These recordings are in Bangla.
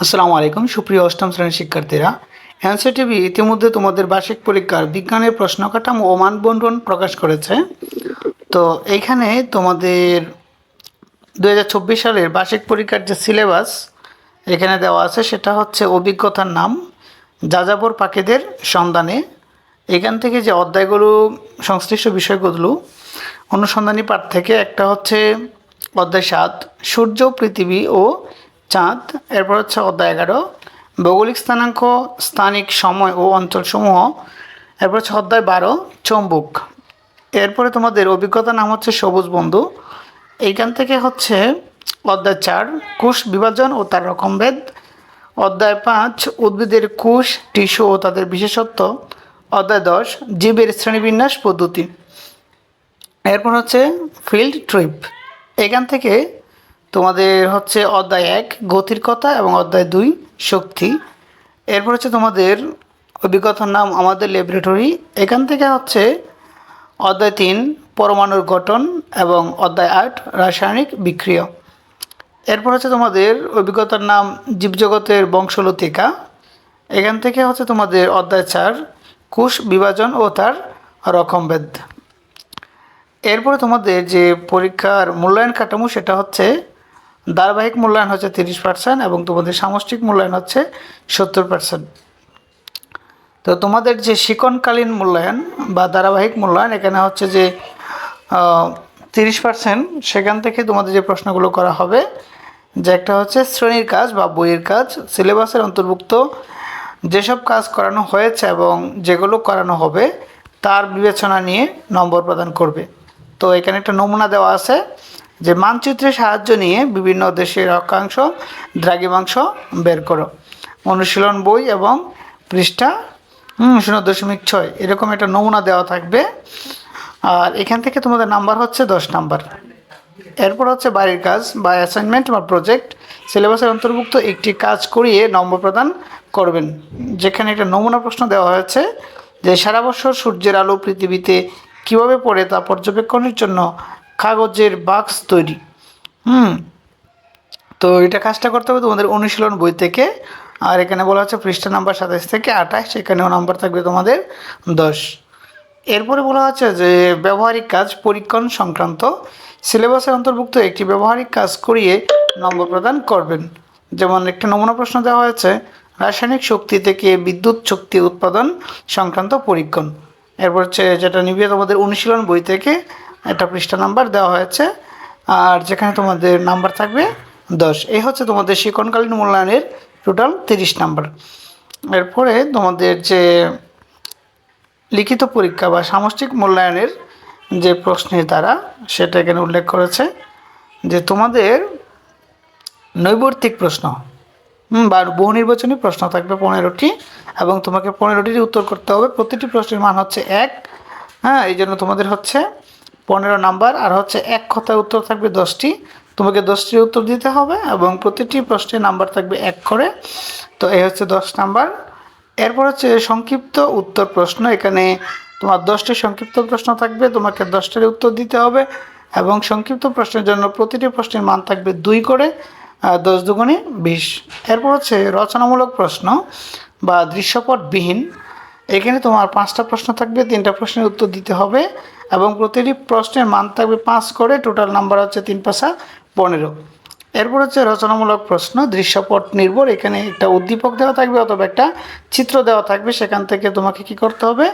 আসসালামু আলাইকুম, সুপ্রিয় অষ্টম শ্রেণির শিক্ষার্থীরা। অ্যান্সার টিভি ইতিমধ্যে তোমাদের বার্ষিক পরীক্ষার বিজ্ঞানের প্রশ্ন কাঠামো ও মানবন্টন প্রকাশ করেছে। তো এইখানে তোমাদের দু হাজার চব্বিশ সালের বার্ষিক পরীক্ষার যে সিলেবাস এখানে দেওয়া আছে, সেটা হচ্ছে অভিজ্ঞতার নাম, যাযাবর পাখিদের সন্ধানে। এখান থেকে যে অধ্যায়গুলো, সংশ্লিষ্ট বিষয়গুলো, অনুসন্ধানী পাঠ থেকে, একটা হচ্ছে অধ্যায় সাত, সূর্য, পৃথিবী ও চাঁদ, এরপর হচ্ছে অধ্যায় এগারো। ভৌগোলিক স্থানাঙ্ক, স্থানিক সময় ও অঞ্চলসমূহ, এরপর হচ্ছে অধ্যায় বারো, চম্বুক। এরপরে তোমাদের অভিজ্ঞতার নাম হচ্ছে সবুজ বন্ধু। এইখান থেকে হচ্ছে অধ্যায় চার, কোষ বিভাজন ও তার রকমভেদ অধ্যায় পাঁচ, উদ্ভিদের কোষ, টিস্যু ও তাদের বিশেষত্ব। অধ্যায় দশ, জীবের শ্রেণীবিন্যাস পদ্ধতি। এরপর হচ্ছে ফিল্ড ট্রিপ। এখান থেকে তোমাদের হচ্ছে অধ্যায় এক, গতির কথা এবং অধ্যায় দুই, শক্তি। এরপর হচ্ছে তোমাদের অভিজ্ঞতার নাম আমাদের ল্যাবরেটরি এখান থেকে হচ্ছে অধ্যায় তিন, পরমাণুর গঠন এবং অধ্যায় আট, রাসায়নিক বিক্রিয়া। এরপর হচ্ছে তোমাদের অভিজ্ঞতার নাম জীবজগতের বংশলতিকা। এখান থেকে হচ্ছে তোমাদের অধ্যায় চার, কোষ বিভাজন ও তার রকমভেদ এরপরে তোমাদের যে পরীক্ষার মূল্যায়ন কাঠামো, সেটা হচ্ছে ধারাবাহিক মূল্যায়ন হচ্ছে তিরিশ পার্সেন্ট এবং তোমাদের সামষ্টিক মূল্যায়ন হচ্ছে সত্তর পার্সেন্ট তো তোমাদের যে শিকনকালীন মূল্যায়ন বা ধারাবাহিক মূল্যায়ন, এখানে হচ্ছে যে তিরিশ পার্সেন্ট সেখান থেকে তোমাদের যে প্রশ্নগুলো করা হবে, যে একটা হচ্ছে শ্রেণির কাজ বা বইয়ের কাজ, সিলেবাসের অন্তর্ভুক্ত যেসব কাজ করানো হয়েছে এবং যেগুলো করানো হবে, তার বিবেচনা নিয়ে নম্বর প্রদান করবে। তো এখানে একটা নমুনা দেওয়া আছে যে মানচিত্রের সাহায্য নিয়ে বিভিন্ন দেশের অক্ষাংশ দ্রাঘিমাংশ বের করো। অনুশীলন বই এবং পৃষ্ঠা শূন্য দশমিক ছয়। এরকম একটা নমুনা দেওয়া থাকবে। আর এখান থেকে তোমাদের নাম্বার হচ্ছে দশ নাম্বার। এরপর হচ্ছে বাড়ির কাজ বা অ্যাসাইনমেন্ট বা প্রজেক্ট। সিলেবাসের অন্তর্ভুক্ত একটি কাজ করিয়ে নম্বর প্রদান করবেন। যেখানে একটা নমুনা প্রশ্ন দেওয়া হয়েছে যে, সারা বছর সূর্যের আলো পৃথিবীতে কীভাবে পড়ে তা পর্যবেক্ষণের জন্য কাগজের বাক্স তৈরি। হুম? তো এটা কাজটা করতে হবে তোমাদের অনুশীলন বই থেকে। আর এখানে বলা হচ্ছে পৃষ্ঠা নাম্বার সাতাশ থেকে আঠাশ সেখানেও নাম্বার থাকবে তোমাদের দশ। এরপরে বলা হচ্ছে যে ব্যবহারিক কাজ পরীক্ষণ সংক্রান্ত। সিলেবাসের অন্তর্ভুক্ত একটি ব্যবহারিক কাজ করিয়ে নম্বর প্রদান করবেন। যেমন একটা নমুনা প্রশ্ন দেওয়া হয়েছে, রাসায়নিক শক্তি থেকে বিদ্যুৎ শক্তি উৎপাদন সংক্রান্ত পরীক্ষণ। এরপর হচ্ছে যেটা নিবে তোমাদের অনুশীলন বই থেকে একটা পৃষ্ঠা নাম্বার দেওয়া হয়েছে। আর যেখানে তোমাদের নাম্বার থাকবে, দশ। এই হচ্ছে তোমাদের শিক্ষণকালীন মূল্যায়নের টোটাল তিরিশ নাম্বার। এরপরে তোমাদের যে লিখিত পরীক্ষা বা সামষ্টিক মূল্যায়নের যে প্রশ্নের দ্বারা, সেটা এখানে উল্লেখ করেছে যে তোমাদের নৈবর্তিক প্রশ্ন বা বহু নির্বাচনী প্রশ্ন থাকবে পনেরোটি এবং তোমাকে পনেরোটির উত্তর করতে হবে। প্রতিটি প্রশ্নের মান হচ্ছে এক হ্যাঁ এই জন্য তোমাদের হচ্ছে পনেরো নাম্বার, আর হচ্ছে এক কথায় উত্তর থাকবে দশটি। তোমাকে দশটির উত্তর দিতে হবে এবং প্রতিটি প্রশ্নের নাম্বার থাকবে এক করে। তো এই হচ্ছে দশ নাম্বার। এরপর হচ্ছে সংক্ষিপ্ত উত্তর প্রশ্ন। এখানে তোমার দশটি সংক্ষিপ্ত প্রশ্ন থাকবে, তোমাকে দশটার উত্তর দিতে হবে এবং সংক্ষিপ্ত প্রশ্নের জন্য প্রতিটি প্রশ্নের মান থাকবে দুই করে দশ দুগুণে বিশ। এরপর হচ্ছে রচনামূলক প্রশ্ন বা দৃশ্যপটবিহীন। এখানে তোমার পাঁচটা প্রশ্ন থাকবে, তিনটা প্রশ্নের উত্তর দিতে হবে। এবং প্রতিটি প্রশ্নের মান থাকবে পাঁচ করে টোটাল নাম্বার হচ্ছে তিন পাশা পনেরো। এরপর হচ্ছে রচনামূলক প্রশ্ন, দৃশ্যপট নির্ভর, এখানে একটা উদ্দীপক দেওয়া থাকবে অথবা একটা চিত্র দেওয়া থাকবে, সেখান থেকে তোমাকে কি করতে হবে?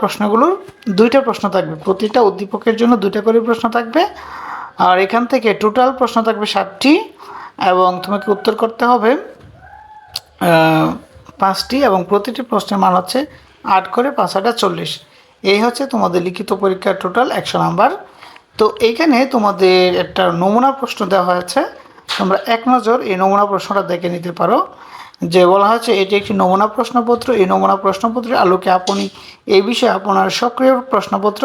প্রশ্নগুলোর দুইটা প্রশ্ন থাকবে, প্রতিটা উদ্দীপকের জন্য দুইটা করে প্রশ্ন থাকবে, আর এখান থেকে টোটাল প্রশ্ন থাকবে সাতটি এবং তোমাকে উত্তর করতে হবে পাঁচটি, এবং প্রতিটি প্রশ্নের মান হচ্ছে আট করে, পাঁচ আটা চল্লিশ। এই হচ্ছে তোমাদের লিখিত পরীক্ষার টোটাল একশো নাম্বার। তো এইখানে তোমাদের একটা নমুনা প্রশ্ন দেওয়া হয়েছে। তোমরা এক নজর এই নমুনা প্রশ্নটা দেখে নিতে পারো। যে বলা হয়েছে, এটি একটি নমুনা প্রশ্নপত্র। এই নমুনা প্রশ্নপত্রের আলোকে আপনি এই বিষয়ে আপনার সক্রিয় প্রশ্নপত্র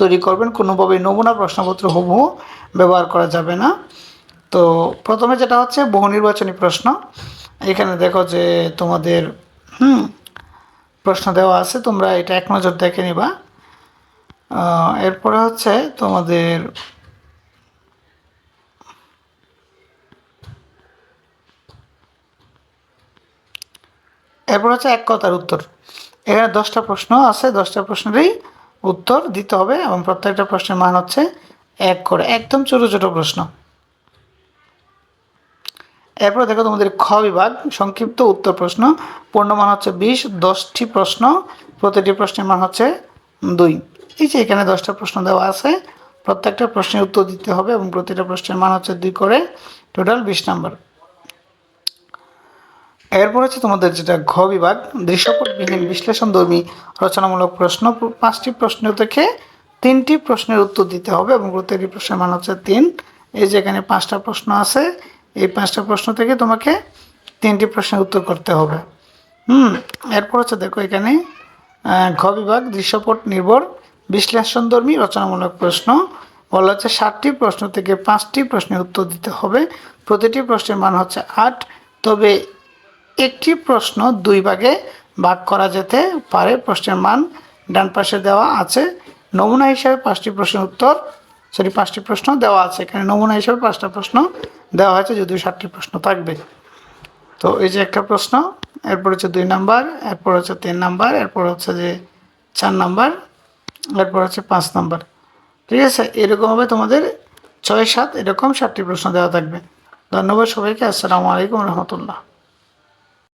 তৈরি করবেন। কোনোভাবে নমুনা প্রশ্নপত্র হুবহু ব্যবহার করা যাবে না। তো প্রথমে যেটা হচ্ছে, বহু নির্বাচনী প্রশ্ন। এখানে দেখো যে তোমাদের, হুম প্রশ্ন দেওয়া আছে, তোমরা এটা এক নজর দেখে নিবা। এরপরে হচ্ছে তোমাদের এরপর হচ্ছে এক কথার উত্তর। এখানে দশটা প্রশ্ন আছে, দশটা প্রশ্নেরই উত্তর দিতে হবে এবং প্রত্যেকটা প্রশ্নের মান হচ্ছে এক করে। একদম ছোটো ছোটো প্রশ্ন। এরপর দেখো তোমাদের খ বিভাগ, সংক্ষিপ্ত উত্তর প্রশ্ন। পূর্ণমান হচ্ছে বিশ, দশটি প্রশ্ন। প্রতিটি প্রশ্নের মান হচ্ছে দুই। এই যে এখানে দশটা প্রশ্ন দেওয়া আছে, প্রত্যেকটা প্রশ্নের উত্তর দিতে হবে এবং প্রতিটা প্রশ্নের মান হচ্ছে দুই করে। টোটাল বিশ নাম্বার। এরপর হচ্ছে তোমাদের যেটা ঘ বিভাগ, দৃশ্যপটবিহীন বিশ্লেষণধর্মী রচনামূলক প্রশ্ন। পাঁচটি প্রশ্ন থেকে তিনটি প্রশ্নের উত্তর দিতে হবে এবং প্রত্যেকটি প্রশ্নের মান হচ্ছে তিন। এই যে এখানে পাঁচটা প্রশ্ন আছে এই পাঁচটা প্রশ্ন থেকে তোমাকে তিনটি প্রশ্নের উত্তর করতে হবে। হুম, এরপর হচ্ছে দেখো এখানে ঘ বিভাগ, দৃশ্যপট, নির্ভর, বিশ্লেষণধর্মী, রচনামূলক প্রশ্ন। বলা হচ্ছে ষাটটি প্রশ্ন থেকে পাঁচটি প্রশ্নের উত্তর দিতে হবে। প্রতিটি প্রশ্নের মান হচ্ছে আট। তবে একটি প্রশ্ন দুই ভাগে ভাগ করা যেতে পারে। প্রশ্নের মান ডান পাশে দেওয়া আছে। নমুনা হিসাবে পাঁচটি প্রশ্নের উত্তর সরি, পাঁচটি প্রশ্ন দেওয়া আছে। এখানে নমুনা হিসাবে পাঁচটা প্রশ্ন দেওয়া হয়েছে, যদিও ষাটটি প্রশ্ন থাকবে। তো এই যে একটা প্রশ্ন, এরপর হচ্ছে দুই নাম্বার, এরপর হচ্ছে তিন নাম্বার, এরপর হচ্ছে যে চার নাম্বার, এরপর হচ্ছে পাঁচ নাম্বার। ঠিক আছে? এরকমভাবে তোমাদের ছয়, সাত, এরকম ষাটটি প্রশ্ন দেওয়া থাকবে। ধন্যবাদ সবাইকে। আসসালামু আলাইকুম রহমতুল্লাহ।